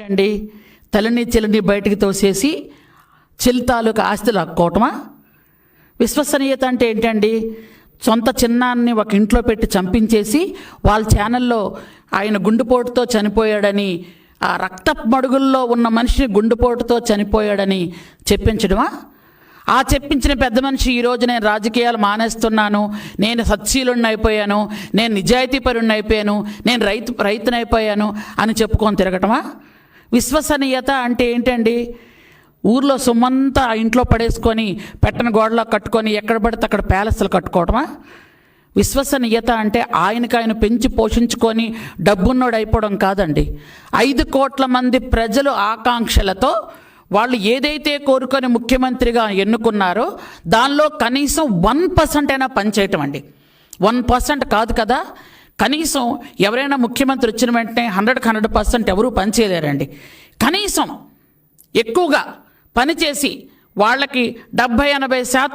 ఏంటండి? తల్లిని చెల్లిని బయటికి తోసేసి చెల్లి తాలూకా ఆస్తులు హక్కోవటమా విశ్వసనీయత అంటే ఏంటండి? సొంత చిన్నాన్ని ఒక ఇంట్లో పెట్టి చంపించేసి వాళ్ళ ఛానల్లో ఆయన గుండెపోటుతో చనిపోయాడని ఆ రక్త మడుగుల్లో ఉన్న మనిషిని గుండెపోటుతో చనిపోయాడని చెప్పించడమా? ఆ చెప్పించిన పెద్ద మనిషి ఈరోజు నేను రాజకీయాలు మానేస్తున్నాను. నేను సత్శీలుణ్ణి అయిపోయాను. నేను నిజాయితీపరుణ్ణి అయిపోయాను. నేను రైతు రైతునైపోయాను అని చెప్పుకొని తిరగటమా? విశ్వసనీయత అంటే ఏంటండి? ఊర్లో సొమ్మంతా ఇంట్లో పడేసుకొని పెట్టని గోడలో కట్టుకొని ఎక్కడ పడితే అక్కడ ప్యాలెస్లు కట్టుకోవడమా విశ్వసనీయత అంటే ఆయనకు ఆయన పెంచి పోషించుకొని డబ్బున్నోడు అయిపోవడం కాదండి. ఐదు కోట్ల మంది ప్రజలు ఆకాంక్షలతో వాళ్ళు ఏదైతే కోరుకొని ముఖ్యమంత్రిగా ఎన్నుకున్నారో దానిలో కనీసం వన్ పర్సెంట్ అయినా పనిచేయటం అండి వన్ పర్సెంట్ కాదు కదా? కనీసం ఎవరైనా ముఖ్యమంత్రి వచ్చిన వెంటనే హండ్రెడ్కి హండ్రెడ్ పర్సెంట్ ఎవరూ పనిచేయలేరండి కనీసం ఎక్కువగా పనిచేసి వాళ్ళకి డెబ్భై ఎనభై శాతం